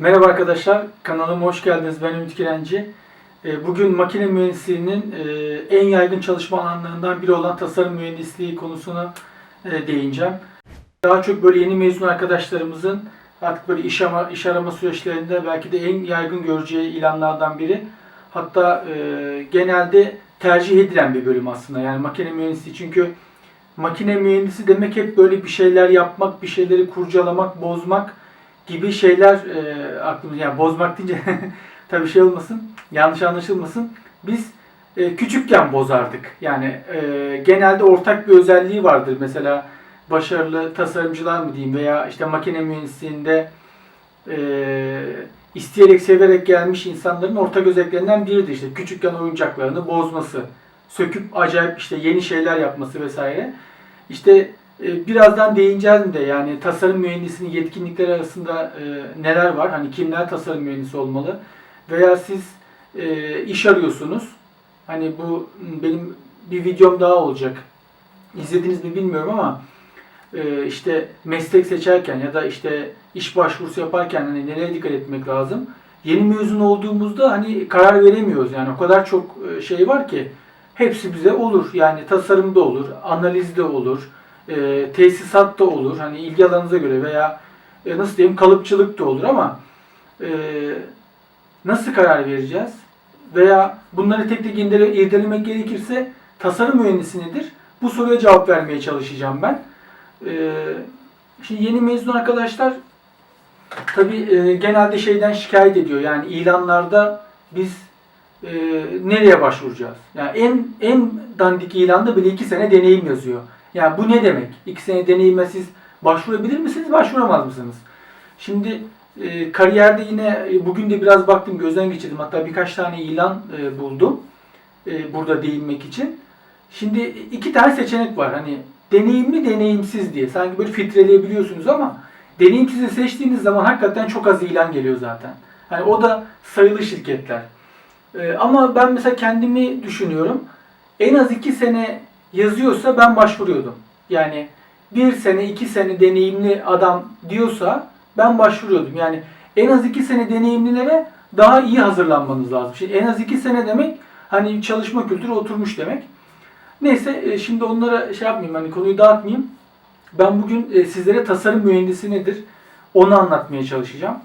Merhaba arkadaşlar, kanalıma hoş geldiniz. Ben Ümit Kirenci. Ee, Bugün makine mühendisliğinin e, en yaygın çalışma alanlarından biri olan tasarım mühendisliği konusuna e, değineceğim. Daha çok böyle yeni mezun arkadaşlarımızın artık böyle iş arama, iş arama süreçlerinde belki de en yaygın göreceği ilanlardan biri. Hatta e, genelde tercih edilen bir bölüm aslında. Yani makine mühendisliği çünkü makine mühendisi demek hep böyle bir şeyler yapmak, bir şeyleri kurcalamak, bozmak gibi şeyler e, aklımıza yani bozmak deyince tabii şey olmasın, yanlış anlaşılmasın. Biz e, küçükken bozardık. Yani e, genelde ortak bir özelliği vardır. Mesela başarılı tasarımcılar mı diyeyim veya işte makine mühendisliğinde e, isteyerek severek gelmiş insanların ortak özelliklerinden biridir. İşte küçükken oyuncaklarını bozması, söküp acayip işte yeni şeyler yapması vesaire. İşte birazdan değineceğim de yani tasarım mühendisinin yetkinlikleri arasında e, neler var? Hani kimler tasarım mühendisi olmalı? Veya siz e, iş arıyorsunuz. Hani bu benim bir videom daha olacak. İzlediniz mi bilmiyorum ama e, işte meslek seçerken ya da işte iş başvurusu yaparken hani nereye dikkat etmek lazım? Yeni mezun olduğumuzda hani karar veremiyoruz. Yani o kadar çok e, şey var ki hepsi bize olur. Yani tasarımda olur, analizde olur, e, tesisat da olur. Hani ilgi alanınıza göre veya e, nasıl diyeyim kalıpçılık da olur ama e, nasıl karar vereceğiz? Veya bunları tek tek indire, irdelemek gerekirse tasarım mühendisi nedir? Bu soruya cevap vermeye çalışacağım ben. E, şimdi yeni mezun arkadaşlar tabi e, genelde şeyden şikayet ediyor. Yani ilanlarda biz e, nereye başvuracağız? Yani en en dandik ilanda bile iki sene deneyim yazıyor. Yani bu ne demek? İki sene deneyime siz başvurabilir misiniz, başvuramaz mısınız? Şimdi e, kariyerde yine e, bugün de biraz baktım, gözden geçirdim. Hatta birkaç tane ilan e, buldum e, burada değinmek için. Şimdi iki tane seçenek var. Hani deneyimli, deneyimsiz diye. Sanki böyle filtreleyebiliyorsunuz ama deneyimsizi seçtiğiniz zaman hakikaten çok az ilan geliyor zaten. Hani o da sayılı şirketler. E, ama ben mesela kendimi düşünüyorum. En az iki sene yazıyorsa ben başvuruyordum. Yani bir sene, iki sene deneyimli adam diyorsa ben başvuruyordum. Yani en az iki sene deneyimlilere daha iyi hazırlanmanız lazım. Şimdi en az iki sene demek hani çalışma kültürü oturmuş demek. Neyse e, şimdi onlara şey yapmayayım hani konuyu dağıtmayayım. Ben bugün e, sizlere tasarım mühendisi nedir onu anlatmaya çalışacağım.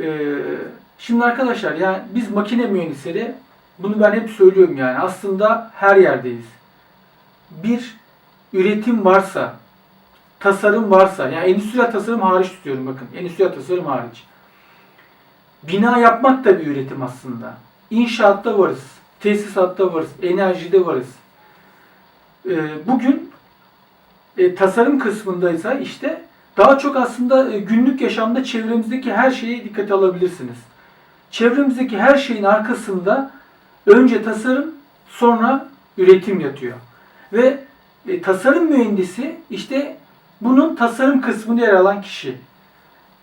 E, Şimdi arkadaşlar yani biz makine mühendisleri bunu ben hep söylüyorum yani aslında her yerdeyiz bir üretim varsa, tasarım varsa, yani endüstriyel tasarım hariç tutuyorum bakın. Endüstriyel tasarım hariç. Bina yapmak da bir üretim aslında. İnşaatta varız, tesisatta varız, enerjide varız. Ee, bugün e, tasarım kısmındaysa işte daha çok aslında e, günlük yaşamda çevremizdeki her şeye dikkate alabilirsiniz. Çevremizdeki her şeyin arkasında önce tasarım, sonra üretim yatıyor. Ve e, tasarım mühendisi işte bunun tasarım kısmında yer alan kişi.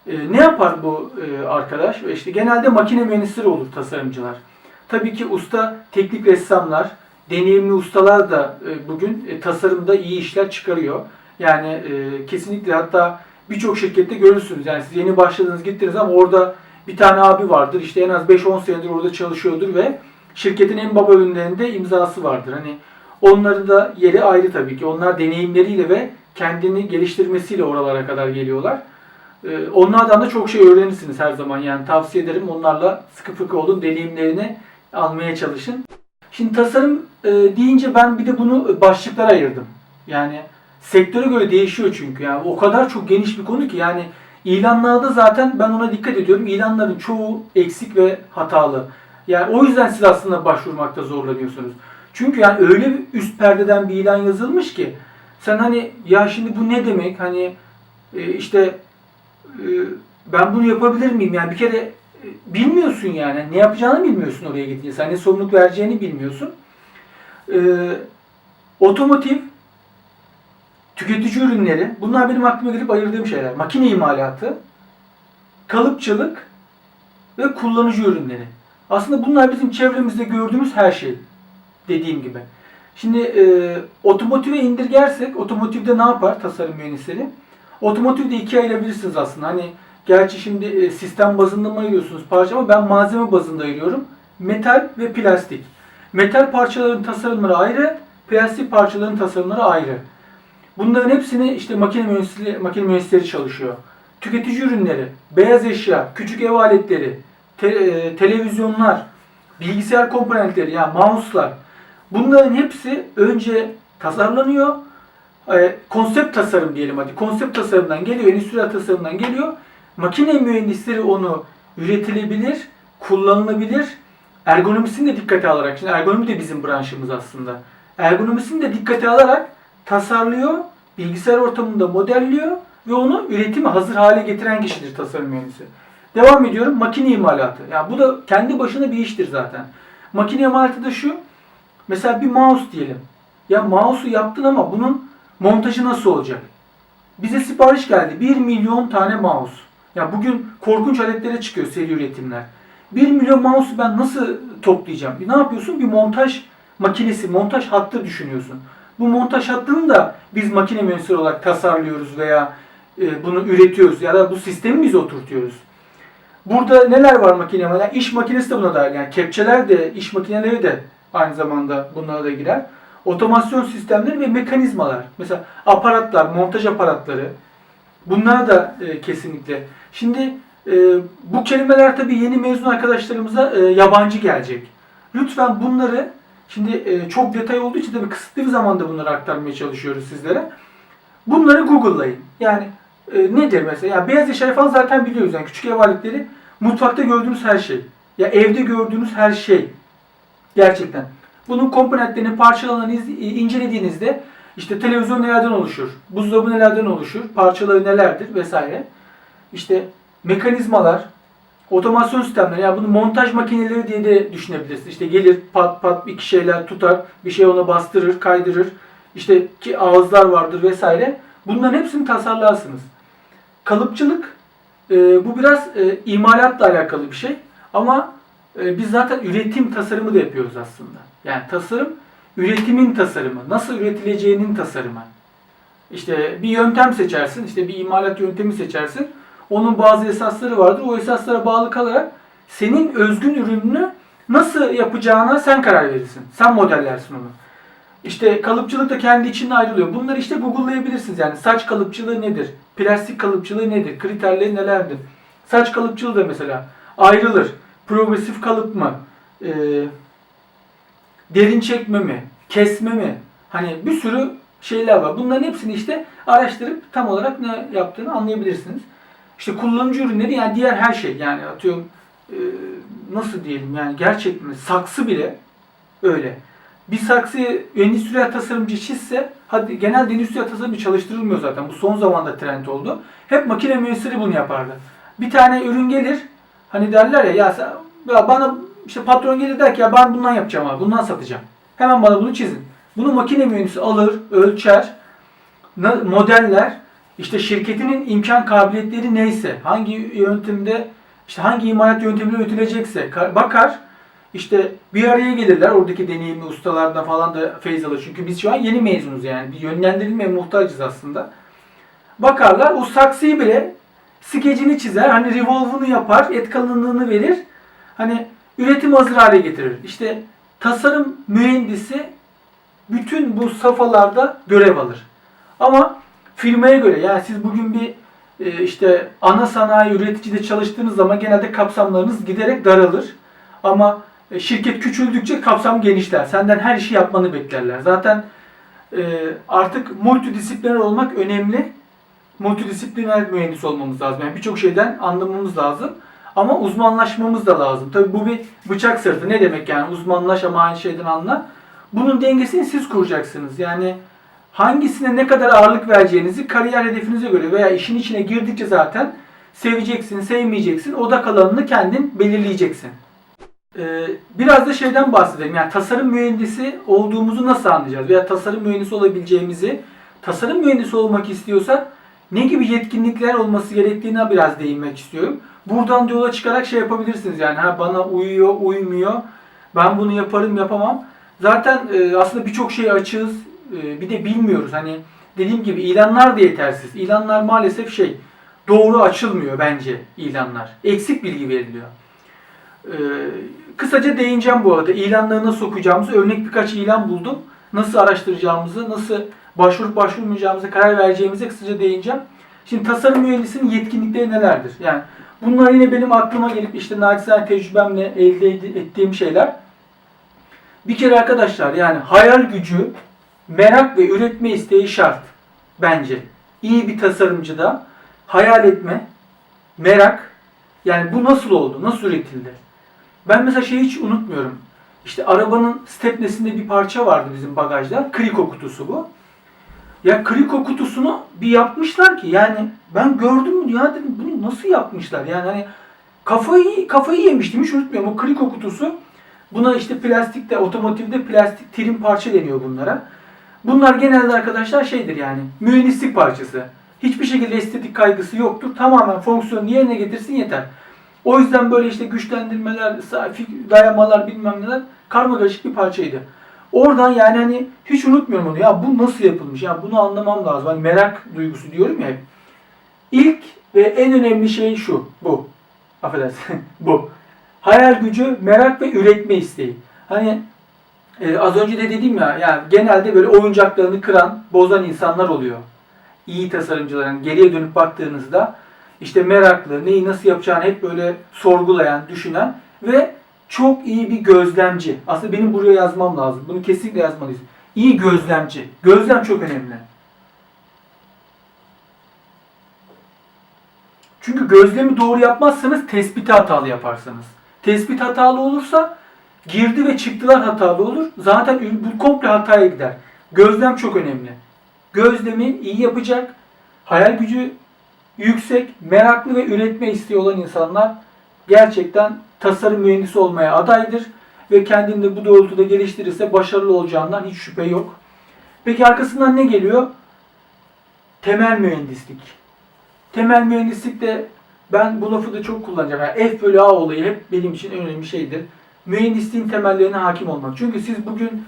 E, ne yapar bu e, arkadaş? İşte genelde makine mühendisleri olur tasarımcılar. Tabii ki usta teknik ressamlar, deneyimli ustalar da e, bugün e, tasarımda iyi işler çıkarıyor. Yani e, kesinlikle hatta birçok şirkette görürsünüz. Yani siz yeni başladınız gittiniz ama orada bir tane abi vardır. İşte en az 5-10 senedir orada çalışıyordur ve şirketin en baba ürünlerinde imzası vardır. Hani Onları da yeri ayrı tabii ki. Onlar deneyimleriyle ve kendini geliştirmesiyle oralara kadar geliyorlar. Ee, onlardan da çok şey öğrenirsiniz her zaman. Yani tavsiye ederim onlarla sıkı fıkı olun, deneyimlerini almaya çalışın. Şimdi tasarım e, deyince ben bir de bunu başlıklara ayırdım. Yani sektöre göre değişiyor çünkü. Yani o kadar çok geniş bir konu ki yani ilanlarda zaten ben ona dikkat ediyorum. İlanların çoğu eksik ve hatalı. Yani o yüzden siz aslında başvurmakta zorlanıyorsunuz. Çünkü yani öyle bir üst perdeden bir ilan yazılmış ki sen hani ya şimdi bu ne demek hani e, işte e, ben bunu yapabilir miyim yani bir kere e, bilmiyorsun yani ne yapacağını bilmiyorsun oraya gidince sen ne sorumluluk vereceğini bilmiyorsun. Otomotiv tüketici ürünleri bunlar benim aklıma gelip ayırdığım şeyler. Makine imalatı, kalıpçılık ve kullanıcı ürünleri. Aslında bunlar bizim çevremizde gördüğümüz her şey dediğim gibi. Şimdi e, otomotive indirgersek otomotivde ne yapar tasarım mühendisleri? Otomotivde ikiye ayırabilirsiniz aslında. Hani Gerçi şimdi e, sistem bazında mı ayırıyorsunuz parça ama ben malzeme bazında ayırıyorum. Metal ve plastik. Metal parçaların tasarımları ayrı, plastik parçaların tasarımları ayrı. Bunların hepsini işte makine mühendisleri, makine mühendisleri çalışıyor. Tüketici ürünleri, beyaz eşya, küçük ev aletleri, te- e, televizyonlar, bilgisayar komponentleri yani mouse'lar. Bunların hepsi önce tasarlanıyor. E, konsept tasarım diyelim hadi. Konsept tasarımdan geliyor, endüstriyel tasarımdan geliyor. Makine mühendisleri onu üretilebilir, kullanılabilir, ergonomisini de dikkate alarak, şimdi ergonomi de bizim branşımız aslında. Ergonomisini de dikkate alarak tasarlıyor, bilgisayar ortamında modelliyor ve onu üretime hazır hale getiren kişidir tasarım mühendisi. Devam ediyorum. Makine imalatı. Ya bu da kendi başına bir iştir zaten. Makine imalatı da şu. Mesela bir mouse diyelim. Ya mouse'u yaptın ama bunun montajı nasıl olacak? Bize sipariş geldi. 1 milyon tane mouse. Ya bugün korkunç aletlere çıkıyor seri üretimler. 1 milyon mouse'u ben nasıl toplayacağım? Ne yapıyorsun? Bir montaj makinesi, montaj hattı düşünüyorsun. Bu montaj hattını da biz makine mühendisleri olarak tasarlıyoruz veya e, bunu üretiyoruz ya da bu sistemi biz oturtuyoruz. Burada neler var makine? Yani iş makinesi de buna dahil. Yani kepçeler de, iş makineleri de aynı zamanda bunlara da girer. Otomasyon sistemleri ve mekanizmalar. Mesela aparatlar, montaj aparatları. Bunlar da e, kesinlikle. Şimdi e, bu kelimeler tabii yeni mezun arkadaşlarımıza e, yabancı gelecek. Lütfen bunları şimdi e, çok detay olduğu için tabii kısıtlı bir zamanda bunları aktarmaya çalışıyoruz sizlere. Bunları Google'layın. Yani e, nedir mesela? Ya beyaz eşya falan zaten biliyoruz. Yani küçük ev aletleri mutfakta gördüğünüz her şey. Ya evde gördüğünüz her şey. Gerçekten. Bunun komponentlerini, parçalarını iz- incelediğinizde işte televizyon nelerden oluşur, buzdolabı nelerden oluşur, parçaları nelerdir vesaire. İşte mekanizmalar, otomasyon sistemleri, yani bunu montaj makineleri diye de düşünebilirsiniz. İşte gelir pat pat iki şeyler tutar, bir şey ona bastırır, kaydırır. İşte ki ağızlar vardır vesaire. Bunların hepsini tasarlarsınız. Kalıpçılık e, bu biraz e, imalatla alakalı bir şey. Ama e, biz zaten üretim tasarımı da yapıyoruz aslında. Yani tasarım üretimin tasarımı, nasıl üretileceğinin tasarımı. İşte bir yöntem seçersin, işte bir imalat yöntemi seçersin. Onun bazı esasları vardır. O esaslara bağlı kalarak senin özgün ürününü nasıl yapacağına sen karar verirsin. Sen modellersin onu. İşte kalıpçılık da kendi içinde ayrılıyor. Bunları işte Google'layabilirsiniz. Yani saç kalıpçılığı nedir? Plastik kalıpçılığı nedir? Kriterleri nelerdir? Saç kalıpçılığı da mesela ayrılır. Progresif kalıp mı? Ee, derin çekme mi? Kesme mi? Hani bir sürü şeyler var. Bunların hepsini işte araştırıp tam olarak ne yaptığını anlayabilirsiniz. İşte kullanıcı ürünleri yani diğer her şey yani atıyorum e, nasıl diyelim yani gerçekten saksı bile öyle. Bir saksıyı endüstriyel tasarımcı çizse hadi genelde endüstriyel tasarımcı çalıştırılmıyor zaten. Bu son zamanda trend oldu. Hep makine mühendisleri bunu yapardı. Bir tane ürün gelir hani derler ya ya, sen, ya bana işte patron gelir der ki ya ben bundan yapacağım abi bundan satacağım. Hemen bana bunu çizin. Bunu makine mühendisi alır, ölçer, modeller, işte şirketinin imkan kabiliyetleri neyse, hangi yöntemde, işte hangi imalat yöntemiyle üretilecekse ka- bakar. İşte bir araya gelirler oradaki deneyimli ustalardan falan da feyz alır. Çünkü biz şu an yeni mezunuz yani. Bir yönlendirilmeye muhtacız aslında. Bakarlar o saksıyı bile skecini çizer. Hani revolve'unu yapar, et kalınlığını verir. Hani üretim hazır hale getirir. İşte tasarım mühendisi bütün bu safhalarda görev alır. Ama firmaya göre yani siz bugün bir e, işte ana sanayi üreticide çalıştığınız zaman genelde kapsamlarınız giderek daralır. Ama e, şirket küçüldükçe kapsam genişler. Senden her işi yapmanı beklerler. Zaten e, artık multidisipliner olmak önemli. Multidisipliner mühendis olmamız lazım. Yani birçok şeyden anlamamız lazım. Ama uzmanlaşmamız da lazım. Tabii bu bir bıçak sırtı. Ne demek yani uzmanlaş ama aynı şeyden anla. Bunun dengesini siz kuracaksınız. Yani hangisine ne kadar ağırlık vereceğinizi kariyer hedefinize göre veya işin içine girdikçe zaten seveceksin, sevmeyeceksin. Odak alanını kendin belirleyeceksin. Ee, biraz da şeyden bahsedelim. Yani tasarım mühendisi olduğumuzu nasıl anlayacağız? Veya tasarım mühendisi olabileceğimizi, tasarım mühendisi olmak istiyorsak ne gibi yetkinlikler olması gerektiğine biraz değinmek istiyorum. Buradan da yola çıkarak şey yapabilirsiniz yani ha bana uyuyor, uymuyor. Ben bunu yaparım, yapamam. Zaten e, aslında birçok şey açığız. E, bir de bilmiyoruz. Hani dediğim gibi ilanlar da yetersiz. İlanlar maalesef şey doğru açılmıyor bence ilanlar. Eksik bilgi veriliyor. Ee, kısaca değineceğim bu arada. İlanları nasıl okuyacağımızı örnek birkaç ilan buldum. Nasıl araştıracağımızı, nasıl başvurup başvurmayacağımızı karar vereceğimize kısaca değineceğim. Şimdi tasarım mühendisinin yetkinlikleri nelerdir? Yani bunlar yine benim aklıma gelip işte naçizane tecrübemle elde ettiğim şeyler. Bir kere arkadaşlar yani hayal gücü, merak ve üretme isteği şart bence. İyi bir tasarımcıda hayal etme, merak yani bu nasıl oldu, nasıl üretildi? Ben mesela şeyi hiç unutmuyorum. İşte arabanın stepnesinde bir parça vardı bizim bagajda. Kriko kutusu bu. Ya kriko kutusunu bir yapmışlar ki yani ben gördüm ya dedim bunu nasıl yapmışlar? Yani hani kafayı kafayı yemiştim hiç unutmuyorum. O kriko kutusu buna işte plastikte, otomotivde plastik trim parça deniyor bunlara. Bunlar genelde arkadaşlar şeydir yani mühendislik parçası. Hiçbir şekilde estetik kaygısı yoktur. Tamamen fonksiyonu yerine getirsin yeter. O yüzden böyle işte güçlendirmeler, dayamalar bilmem neler karmakarışık bir parçaydı. Oradan yani hani hiç unutmuyorum onu. Ya bu nasıl yapılmış? Ya bunu anlamam lazım. Hani merak duygusu diyorum ya hep. İlk ve en önemli şey şu. Bu. Affedersin. bu. Hayal gücü, merak ve üretme isteği. Hani e, az önce de dedim ya yani genelde böyle oyuncaklarını kıran, bozan insanlar oluyor. İyi tasarımcıların geriye dönüp baktığınızda işte meraklı, neyi nasıl yapacağını hep böyle sorgulayan, düşünen ve çok iyi bir gözlemci. Aslında benim buraya yazmam lazım. Bunu kesinlikle yazmalıyız. İyi gözlemci. Gözlem çok önemli. Çünkü gözlemi doğru yapmazsanız tespiti hatalı yaparsınız. Tespit hatalı olursa girdi ve çıktılar hatalı olur. Zaten bu komple hataya gider. Gözlem çok önemli. Gözlemi iyi yapacak, hayal gücü yüksek, meraklı ve üretme isteği olan insanlar gerçekten tasarım mühendisi olmaya adaydır ve kendini de bu doğrultuda geliştirirse başarılı olacağından hiç şüphe yok. Peki arkasından ne geliyor? Temel mühendislik. Temel mühendislik de ben bu lafı da çok kullanacağım. Yani F bölü A olayı hep benim için önemli şeydir. Mühendisliğin temellerine hakim olmak. Çünkü siz bugün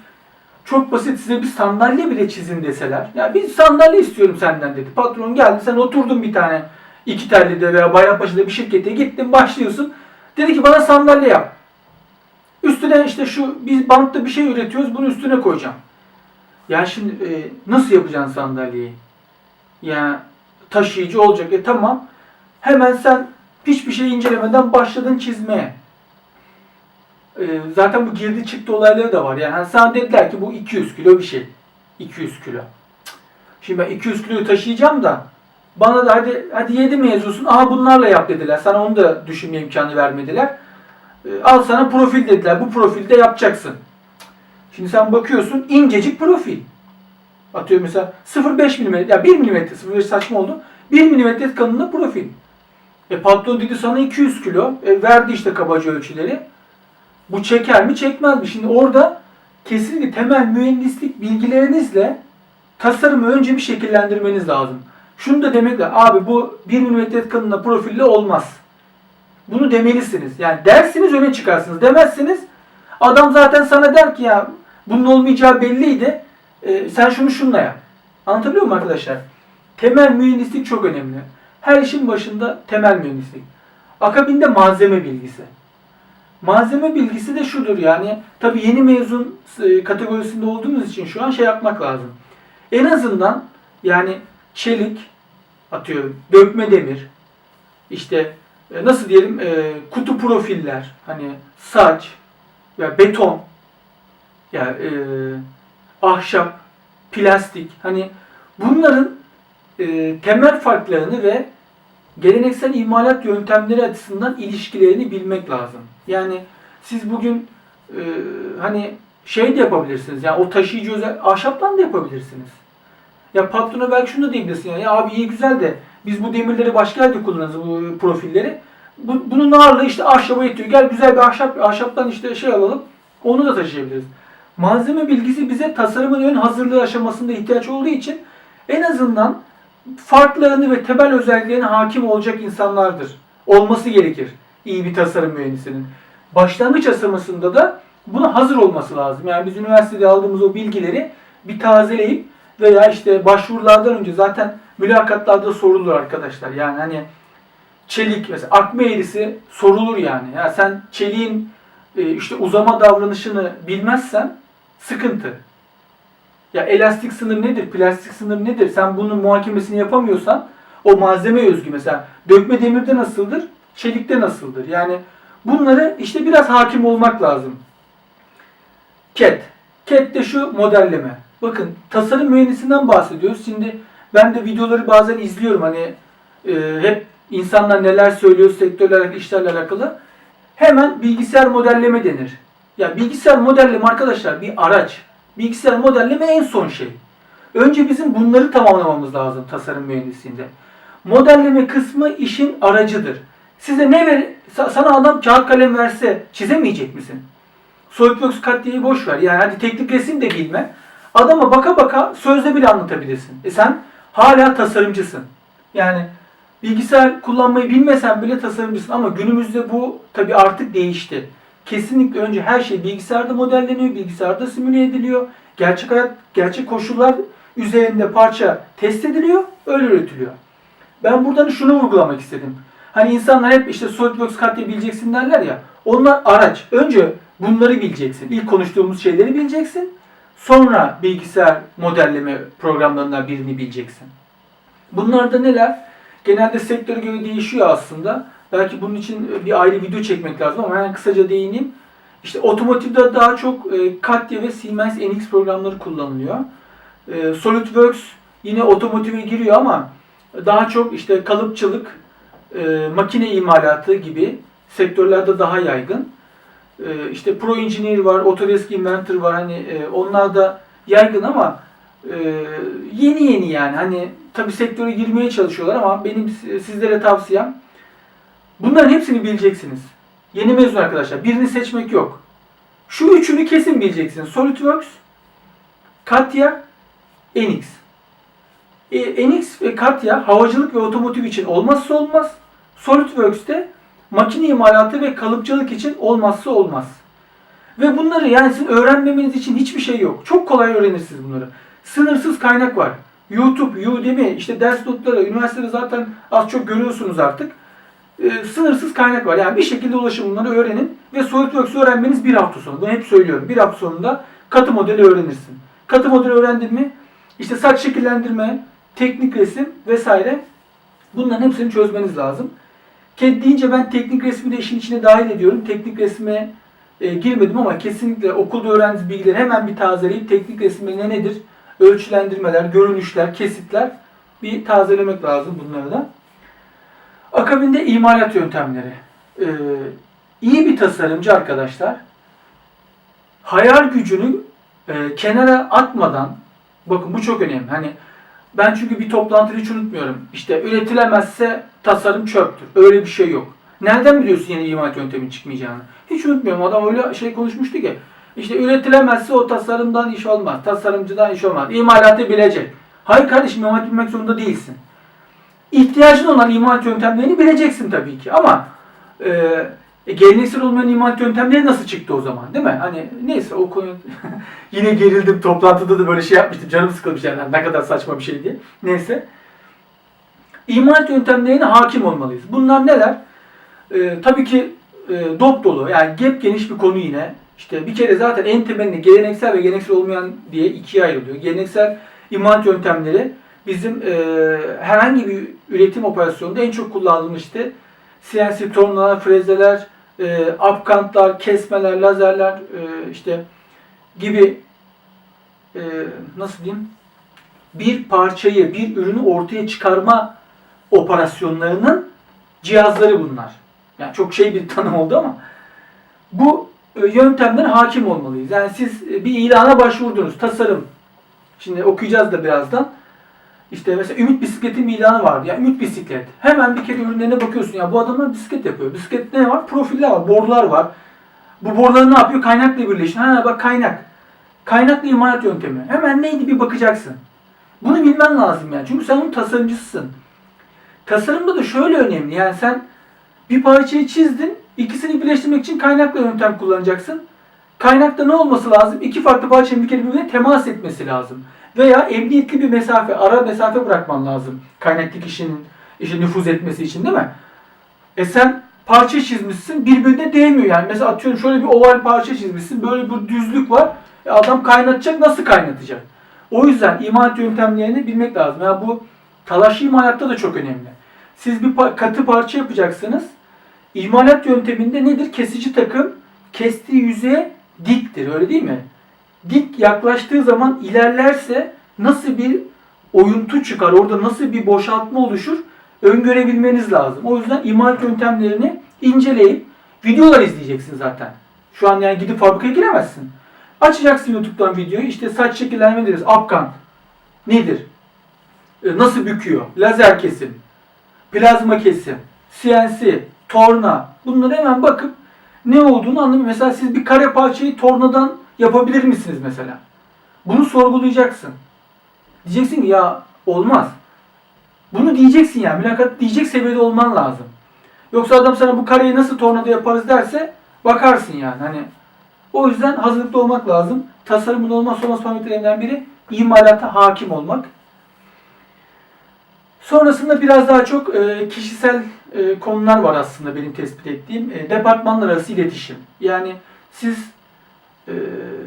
çok basit size bir sandalye bile çizin deseler. Ya bir sandalye istiyorum senden dedi. Patron geldi sen oturdun bir tane iki tellide veya Bayrampaşa'da bir şirkete gittin başlıyorsun. Dedi ki bana sandalye yap. Üstüne işte şu biz bantta bir şey üretiyoruz bunu üstüne koyacağım. Ya şimdi e, nasıl yapacaksın sandalyeyi? Ya taşıyıcı olacak. E tamam. Hemen sen hiçbir şey incelemeden başladın çizmeye. E, zaten bu girdi çıktı olayları da var. Yani hani sana dediler ki bu 200 kilo bir şey. 200 kilo. Şimdi ben 200 kiloyu taşıyacağım da bana da hadi hadi 7 mevzusun. Aha bunlarla yap dediler. Sana onu da düşünme imkanı vermediler. E, al sana profil dediler. Bu profilde yapacaksın. Şimdi sen bakıyorsun incecik profil. Atıyorum mesela 0.5 mm ya 1 mm 0.5 saçma oldu. 1 mm kalınlığı profil. E patron dedi sana 200 kilo. E, verdi işte kabaca ölçüleri. Bu çeker mi çekmez mi? Şimdi orada kesinlikle temel mühendislik bilgilerinizle tasarımı önce bir şekillendirmeniz lazım. Şunu da demek lazım. Abi bu 1 mm kalınlığı profille olmaz. Bunu demelisiniz. Yani dersiniz öne çıkarsınız. Demezsiniz adam zaten sana der ki ya bunun olmayacağı belliydi. E, sen şunu şunla yap. Anlatabiliyor muyum arkadaşlar? Temel mühendislik çok önemli. Her işin başında temel mühendislik. Akabinde malzeme bilgisi. Malzeme bilgisi de şudur yani tabi yeni mezun e, kategorisinde olduğumuz için şu an şey yapmak lazım. En azından yani çelik atıyorum dökme demir işte e, nasıl diyelim e, kutu profiller hani saç ya beton ya e, ahşap plastik hani bunların e, temel farklarını ve geleneksel imalat yöntemleri açısından ilişkilerini bilmek lazım. Yani siz bugün e, hani şey de yapabilirsiniz. Yani o taşıyıcı özel ahşaptan da yapabilirsiniz. Ya patrona belki şunu da diyebilirsin. Yani, ya abi iyi güzel de biz bu demirleri başka yerde kullanırız bu profilleri. Bu, bunun ağırlığı işte ahşaba yetiyor. Gel güzel bir ahşap ahşaptan işte şey alalım. Onu da taşıyabiliriz. Malzeme bilgisi bize tasarımın ön hazırlığı aşamasında ihtiyaç olduğu için en azından farklarını ve temel özelliklerine hakim olacak insanlardır. Olması gerekir iyi bir tasarım mühendisinin. Başlangıç aşamasında da buna hazır olması lazım. Yani biz üniversitede aldığımız o bilgileri bir tazeleyip veya işte başvurulardan önce zaten mülakatlarda sorulur arkadaşlar. Yani hani çelik mesela akme eğrisi sorulur yani. Ya sen çeliğin e, işte uzama davranışını bilmezsen sıkıntı. Ya elastik sınır nedir? Plastik sınır nedir? Sen bunun muhakemesini yapamıyorsan o malzeme özgü mesela dökme demirde nasıldır? Çelikte nasıldır? Yani bunları işte biraz hakim olmak lazım. CAD. CAD de şu modelleme. Bakın tasarım mühendisinden bahsediyoruz. Şimdi ben de videoları bazen izliyorum hani e, hep insanlar neler söylüyor sektörle alakalı, işlerle alakalı. Hemen bilgisayar modelleme denir. Ya bilgisayar modelleme arkadaşlar bir araç. Bilgisayar modelleme en son şey. Önce bizim bunları tamamlamamız lazım tasarım mühendisliğinde. Modelleme kısmı işin aracıdır. Size ne ver, sa- sana adam kağıt kalem verse çizemeyecek misin? SolidWorks katliyeyi boş ver. Yani hadi teknik resim de bilme. Adama baka baka sözle bile anlatabilirsin. E sen hala tasarımcısın. Yani bilgisayar kullanmayı bilmesen bile tasarımcısın ama günümüzde bu tabi artık değişti. Kesinlikle önce her şey bilgisayarda modelleniyor, bilgisayarda simüle ediliyor. Gerçek hayat, gerçek koşullar üzerinde parça test ediliyor, öyle üretiliyor. Ben buradan şunu vurgulamak istedim. Hani insanlar hep işte SolidWorks katliye bileceksin derler ya. Onlar araç. Önce bunları bileceksin. İlk konuştuğumuz şeyleri bileceksin. Sonra bilgisayar modelleme programlarından birini bileceksin. Bunlar da neler? Genelde sektöre göre değişiyor aslında. Belki bunun için bir ayrı video çekmek lazım ama ben kısaca değineyim. İşte otomotivde daha çok e, CATIA ve Siemens NX programları kullanılıyor. E, SolidWorks yine otomotive giriyor ama daha çok işte kalıpçılık, e, makine imalatı gibi sektörlerde daha yaygın. E, işte Pro Engineer var, Autodesk Inventor var. Hani e, onlar da yaygın ama e, yeni yeni yani. Hani tabi sektöre girmeye çalışıyorlar ama benim sizlere tavsiyem bunların hepsini bileceksiniz. Yeni mezun arkadaşlar. Birini seçmek yok. Şu üçünü kesin bileceksiniz. SolidWorks, Katya, NX. E, NX ve Katya havacılık ve otomotiv için olmazsa olmaz. SolidWorks'te makine imalatı ve kalıpçılık için olmazsa olmaz. Ve bunları yani sizin öğrenmemeniz için hiçbir şey yok. Çok kolay öğrenirsiniz bunları. Sınırsız kaynak var. YouTube, Udemy, işte ders notları, üniversitede zaten az çok görüyorsunuz artık. Ee, sınırsız kaynak var. Yani bir şekilde ulaşın bunları öğrenin ve SolidWorks öğrenmeniz bir hafta sonu. Bunu hep söylüyorum. Bir hafta sonunda katı modeli öğrenirsin. Katı modeli öğrendin mi işte saç şekillendirme, teknik resim vesaire bunların hepsini çözmeniz lazım. CAD deyince ben teknik resmi de işin içine dahil ediyorum. Teknik resme e, girmedim ama kesinlikle okulda öğrendiğiniz bilgileri hemen bir tazeleyip teknik resimde ne nedir? Ölçülendirmeler, görünüşler, kesitler bir tazelemek lazım bunları da. Akabinde imalat yöntemleri. Ee, iyi bir tasarımcı arkadaşlar hayal gücünü e, kenara atmadan bakın bu çok önemli. Hani ben çünkü bir toplantıda hiç unutmuyorum. İşte üretilemezse tasarım çöptür. Öyle bir şey yok. Nereden biliyorsun yeni imalat yönteminin çıkmayacağını? Hiç unutmuyorum. Adam öyle şey konuşmuştu ki. İşte üretilemezse o tasarımdan iş olmaz. Tasarımcıdan iş olmaz. İmalatı bilecek. Hayır kardeşim imalat bilmek zorunda değilsin. İhtiyacın olan imalat yöntemlerini bileceksin tabii ki. Ama e, e, geleneksel olmayan imalat yöntemleri nasıl çıktı o zaman değil mi? Hani neyse o konu yine gerildim toplantıda da böyle şey yapmıştım. Canım sıkılmış yani ne kadar saçma bir şey diye. Neyse. İmalat yöntemlerine hakim olmalıyız. Bunlar neler? Ee, tabii ki e, dop dolu yani gep geniş bir konu yine. İşte bir kere zaten en temelinde geleneksel ve geleneksel olmayan diye ikiye ayrılıyor. Geleneksel imalat yöntemleri bizim e, herhangi bir üretim operasyonunda en çok kullandığımız işte CNC tornalar, frezeler, e, apkantlar, kesmeler, lazerler e, işte gibi e, nasıl diyeyim bir parçayı, bir ürünü ortaya çıkarma operasyonlarının cihazları bunlar. Yani çok şey bir tanım oldu ama bu e, yöntemlere hakim olmalıyız. Yani siz e, bir ilana başvurdunuz, tasarım. Şimdi okuyacağız da birazdan. İşte mesela Ümit Bisiklet'in bir ilanı vardı. Ya Ümit Bisiklet. Hemen bir kere ürünlerine bakıyorsun. Ya bu adamlar bisiklet yapıyor. Bisiklet ne var? Profiller var, borlar var. Bu borları ne yapıyor? Kaynakla birleşiyor. Ha bak kaynak. Kaynaklı imalat yöntemi. Hemen neydi bir bakacaksın. Bunu bilmen lazım yani. Çünkü sen onun tasarımcısısın. Tasarımda da şöyle önemli. Yani sen bir parçayı çizdin. ikisini birleştirmek için kaynaklı yöntem kullanacaksın. Kaynakta ne olması lazım? İki farklı parçanın bir kere birbirine temas etmesi lazım. Veya emniyetli bir mesafe, ara mesafe bırakman lazım. Kaynaklı kişinin işte nüfuz etmesi için değil mi? E sen parça çizmişsin birbirine değmiyor yani. Mesela atıyorum şöyle bir oval parça çizmişsin. Böyle bir düzlük var. E adam kaynatacak nasıl kaynatacak? O yüzden imalat yöntemlerini bilmek lazım. Yani bu talaşlı imalatta da çok önemli. Siz bir katı parça yapacaksınız. İmalat yönteminde nedir? Kesici takım kestiği yüzeye diktir öyle değil mi? Dik yaklaştığı zaman ilerlerse nasıl bir oyuntu çıkar, orada nasıl bir boşaltma oluşur öngörebilmeniz lazım. O yüzden imalat yöntemlerini inceleyip videolar izleyeceksin zaten. Şu an yani gidip fabrikaya giremezsin. Açacaksın YouTube'dan videoyu. İşte saç şekillenme deriz. Apkan. Nedir? E, Nasıl büküyor? Lazer kesim. Plazma kesim. CNC. Torna. Bunları hemen bakıp ne olduğunu anlamıyor. Mesela siz bir kare parçayı tornadan yapabilir misiniz mesela? Bunu sorgulayacaksın. Diyeceksin ki ya olmaz. Bunu diyeceksin ya. Mülakat diyecek seviyede olman lazım. Yoksa adam sana bu kareyi nasıl tornada yaparız derse bakarsın yani. Hani o yüzden hazırlıklı olmak lazım. Tasarımın olmazsa olmaz parametrelerinden biri imalata hakim olmak. Sonrasında biraz daha çok e, kişisel e, konular var aslında benim tespit ettiğim. E, departmanlar arası iletişim. Yani siz e,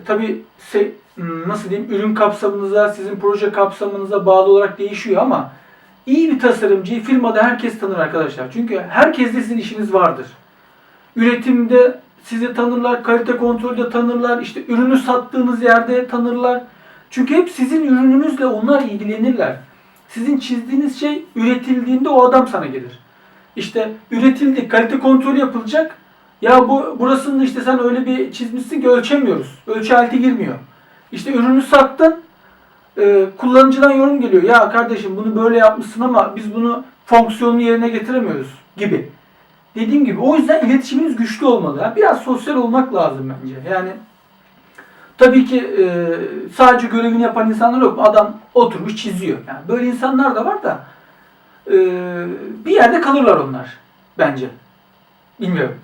tabii se- nasıl diyeyim ürün kapsamınıza, sizin proje kapsamınıza bağlı olarak değişiyor ama iyi bir tasarımcıyı firmada herkes tanır arkadaşlar. Çünkü herkesle sizin işiniz vardır. Üretimde sizi tanırlar, kalite kontrolde tanırlar, işte ürünü sattığınız yerde tanırlar. Çünkü hep sizin ürününüzle onlar ilgilenirler. Sizin çizdiğiniz şey üretildiğinde o adam sana gelir. İşte üretildi, kalite kontrolü yapılacak. Ya bu burasını işte sen öyle bir çizmişsin ki ölçemiyoruz. Ölçü aleti girmiyor. İşte ürünü sattın. e, kullanıcıdan yorum geliyor. Ya kardeşim bunu böyle yapmışsın ama biz bunu fonksiyonunu yerine getiremiyoruz gibi. Dediğim gibi o yüzden iletişiminiz güçlü olmalı. Yani biraz sosyal olmak lazım bence. Yani tabii ki e, sadece görevini yapan insanlar yok. Adam oturmuş çiziyor. Yani böyle insanlar da var da e, bir yerde kalırlar onlar bence. Bilmiyorum.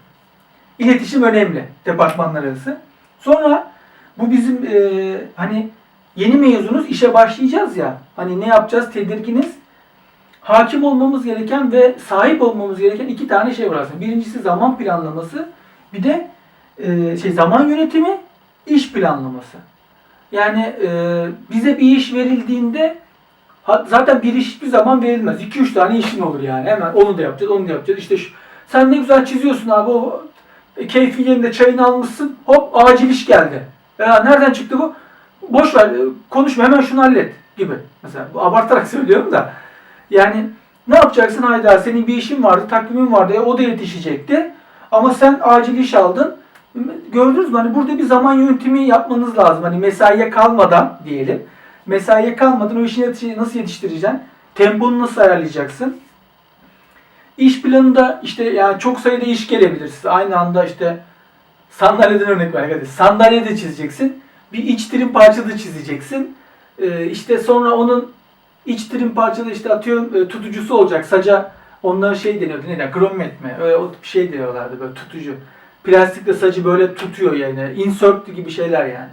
İletişim önemli departmanlar arası. Sonra bu bizim e, hani yeni mezunuz işe başlayacağız ya. Hani ne yapacağız tedirginiz. Hakim olmamız gereken ve sahip olmamız gereken iki tane şey var aslında. Birincisi zaman planlaması. Bir de e, şey zaman yönetimi, iş planlaması. Yani e, bize bir iş verildiğinde zaten bir iş hiçbir zaman verilmez. 2-3 tane işin olur yani. Hemen onu da yapacağız, onu da yapacağız. İşte şu, sen ne güzel çiziyorsun abi. O e, keyfi yerinde çayını almışsın. Hop acil iş geldi. Ya nereden çıktı bu? Boş ver, e, konuşma hemen şunu hallet gibi. Mesela bu abartarak söylüyorum da. Yani ne yapacaksın Hayda senin bir işin vardı, takvimin vardı, e, o da yetişecekti. Ama sen acil iş aldın. Gördünüz mü? Hani burada bir zaman yönetimi yapmanız lazım. Hani mesaiye kalmadan diyelim. Mesaiye kalmadan o işi yetiş- nasıl yetiştireceksin? Temponu nasıl ayarlayacaksın? İş planında işte yani çok sayıda iş gelebilir size. Aynı anda işte sandalyeden örnek ver. Hadi. Sandalye de çizeceksin. Bir iç trim parça da çizeceksin. Ee, işte sonra onun iç trim parçada işte atıyorum e, tutucusu olacak. Saca onlara şey deniyordu. Ne der? Grommet mi? Öyle o tip şey diyorlardı böyle tutucu. Plastikle sacı böyle tutuyor yani. Insert gibi şeyler yani.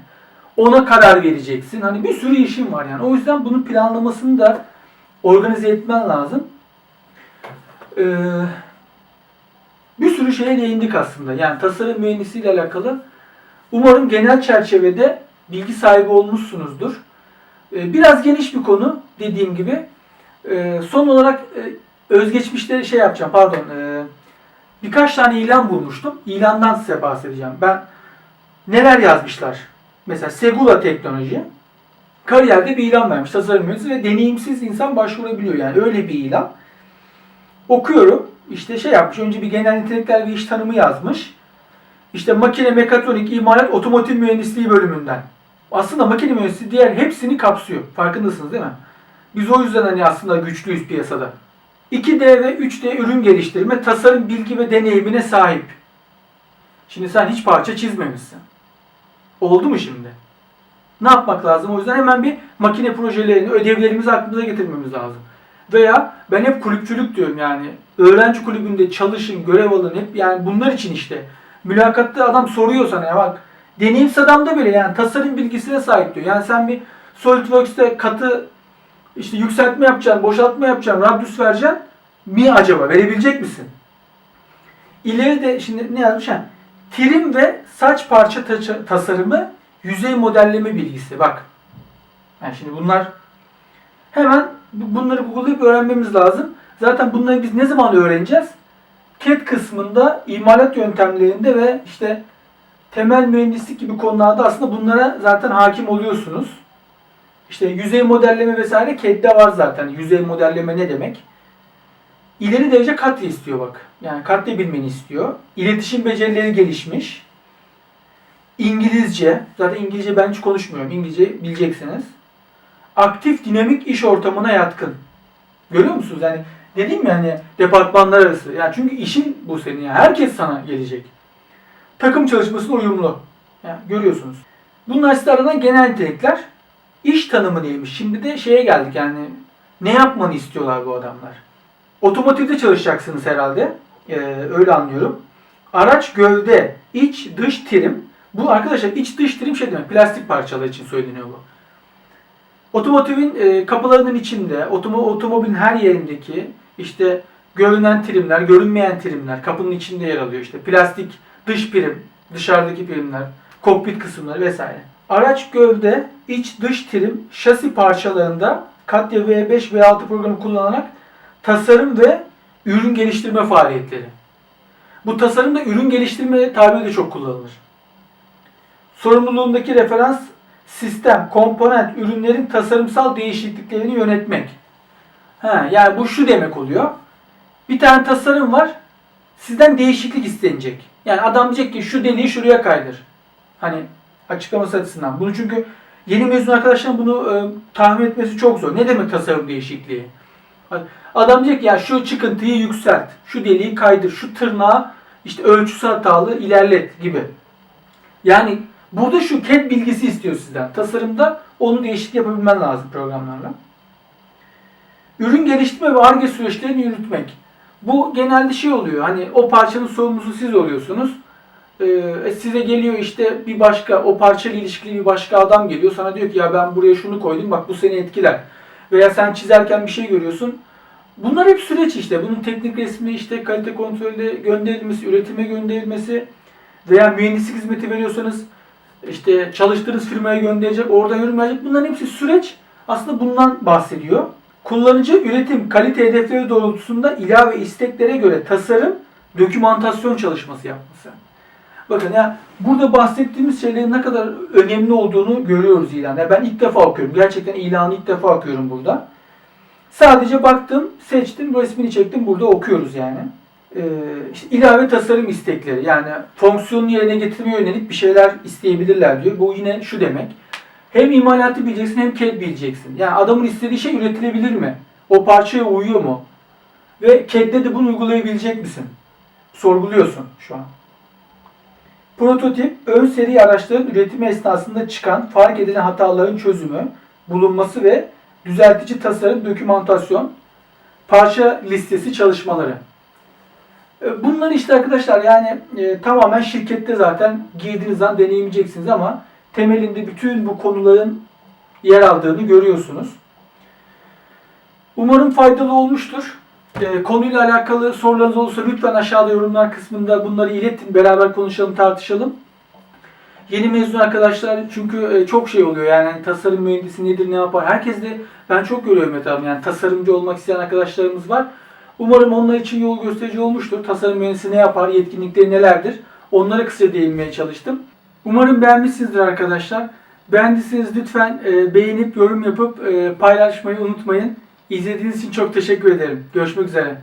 Ona karar vereceksin. Hani bir sürü işin var yani. O yüzden bunun planlamasını da organize etmen lazım. Ee, bir sürü şeye değindik aslında. Yani tasarım mühendisliğiyle alakalı. Umarım genel çerçevede bilgi sahibi olmuşsunuzdur. Ee, biraz geniş bir konu dediğim gibi. Ee, son olarak e, özgeçmişte şey yapacağım pardon. e, birkaç tane ilan bulmuştum. İlandan size bahsedeceğim. Ben neler yazmışlar? Mesela Segula Teknoloji kariyerde bir ilan vermiş tasarım mühendisi ve deneyimsiz insan başvurabiliyor yani öyle bir ilan. Okuyorum işte şey yapmış önce bir genel nitelikler ve iş tanımı yazmış. İşte makine, mekatronik, imalat, otomotiv mühendisliği bölümünden. Aslında makine mühendisliği diğer hepsini kapsıyor. Farkındasınız değil mi? Biz o yüzden hani aslında güçlüyüz piyasada. 2D ve 3D ürün geliştirme, tasarım bilgi ve deneyimine sahip. Şimdi sen hiç parça çizmemişsin. Oldu mu şimdi? Ne yapmak lazım? O yüzden hemen bir makine projelerini, ödevlerimizi aklımıza getirmemiz lazım. Veya ben hep kulüpçülük diyorum yani. Öğrenci kulübünde çalışın, görev alın hep yani bunlar için işte. Mülakatta adam soruyor sana ya bak. Deneyimsiz adam da böyle yani tasarım bilgisine sahip diyor. Yani sen bir SolidWorks'te katı işte yükseltme yapacaksın, boşaltma yapacaksın, radius vereceksin mi acaba? Verebilecek misin? İleri de şimdi ne yazmış? Ha, trim ve saç parça tasarımı yüzey modelleme bilgisi. Bak. Yani şimdi bunlar hemen bu- bunları google'layıp öğrenmemiz lazım. Zaten bunları biz ne zaman öğreneceğiz? CAD kısmında, imalat yöntemlerinde ve işte temel mühendislik gibi konularda aslında bunlara zaten hakim oluyorsunuz. İşte yüzey modelleme vesaire CAD'de var zaten. Yüzey modelleme ne demek? İleri derece katya istiyor bak. Yani katya bilmeni istiyor. İletişim becerileri gelişmiş. İngilizce. Zaten İngilizce ben hiç konuşmuyorum. İngilizce bileceksiniz. Aktif dinamik iş ortamına yatkın. Görüyor musunuz? Yani dediğim ya hani departmanlar arası. Yani çünkü işin bu senin. Yani herkes sana gelecek. Takım çalışmasına uyumlu. Yani görüyorsunuz. Bunlar size aranan genel nitelikler. İş tanımı neymiş? Şimdi de şeye geldik yani ne yapmanı istiyorlar bu adamlar? Otomotivde çalışacaksınız herhalde. Ee, öyle anlıyorum. Araç gövde, iç, dış trim. Bu arkadaşlar iç dış trim şey demek. Plastik parçalar için söyleniyor bu. Otomotivin e, kapılarının içinde, otomo, otomobilin her yerindeki işte görünen trimler, görünmeyen trimler kapının içinde yer alıyor. İşte plastik dış prim, dışarıdaki primler, kokpit kısımları vesaire. Araç gövde, iç dış trim, şasi parçalarında Katya V5 V6 programı kullanarak tasarım ve ürün geliştirme faaliyetleri. Bu tasarımda ürün geliştirme tabiri de çok kullanılır. Sorumluluğundaki referans sistem, komponent, ürünlerin tasarımsal değişikliklerini yönetmek. Ha, yani bu şu demek oluyor. Bir tane tasarım var. Sizden değişiklik istenecek. Yani adam diyecek ki şu deliği şuraya kaydır. Hani açıklaması açısından. Bunu çünkü yeni mezun arkadaşların bunu e, tahmin etmesi çok zor. Ne demek tasarım değişikliği? Adam diyecek ya şu çıkıntıyı yükselt, şu deliği kaydır, şu tırnağı işte ölçüsü hatalı ilerlet gibi. Yani burada şu CAD bilgisi istiyor sizden. Tasarımda onu değişiklik yapabilmen lazım programlarla. Ürün geliştirme ve ARGE süreçlerini yürütmek. Bu genelde şey oluyor. Hani o parçanın sorumlusu siz oluyorsunuz. Ee, size geliyor işte bir başka o parçayla ilişkili bir başka adam geliyor. Sana diyor ki ya ben buraya şunu koydum bak bu seni etkiler. Veya sen çizerken bir şey görüyorsun. Bunlar hep süreç işte. Bunun teknik resmi işte kalite kontrolde gönderilmesi, üretime gönderilmesi veya mühendislik hizmeti veriyorsanız işte çalıştığınız firmaya gönderecek, oradan yorum verecek. Bunların hepsi süreç. Aslında bundan bahsediyor. Kullanıcı üretim kalite hedefleri doğrultusunda ilave isteklere göre tasarım, dokümantasyon çalışması yapması. Bakın ya burada bahsettiğimiz şeylerin ne kadar önemli olduğunu görüyoruz ilanda. Ben ilk defa okuyorum. Gerçekten ilanı ilk defa okuyorum burada. Sadece baktım, seçtim, resmini çektim. Burada okuyoruz yani. Ee, işte ilave tasarım istekleri. Yani fonksiyonunu yerine getirmeye yönelik bir şeyler isteyebilirler diyor. Bu yine şu demek. Hem imalatı bileceksin hem CAD bileceksin. Yani adamın istediği şey üretilebilir mi? O parçaya uyuyor mu? Ve CAD'de de bunu uygulayabilecek misin? Sorguluyorsun şu an. Prototip, ön seri araçların üretimi esnasında çıkan fark edilen hataların çözümü, bulunması ve düzeltici tasarım, dokümantasyon, parça listesi çalışmaları. E, Bunlar işte arkadaşlar yani e, tamamen şirkette zaten girdiğiniz zaman deneyimleyeceksiniz ama temelinde bütün bu konuların yer aldığını görüyorsunuz. Umarım faydalı olmuştur. E, konuyla alakalı sorularınız olursa lütfen aşağıda yorumlar kısmında bunları iletin. Beraber konuşalım, tartışalım. Yeni mezun arkadaşlar çünkü e, çok şey oluyor yani hani tasarım mühendisi nedir ne yapar. Herkes de ben çok görüyorum etrafımda yani tasarımcı olmak isteyen arkadaşlarımız var. Umarım onlar için yol gösterici olmuştur. Tasarım mühendisi ne yapar, yetkinlikleri nelerdir? Onlara kısaca değinmeye çalıştım. Umarım beğenmişsinizdir arkadaşlar. Beğendiyseniz lütfen e, beğenip yorum yapıp e, paylaşmayı unutmayın. İzlediğiniz için çok teşekkür ederim. Görüşmek üzere.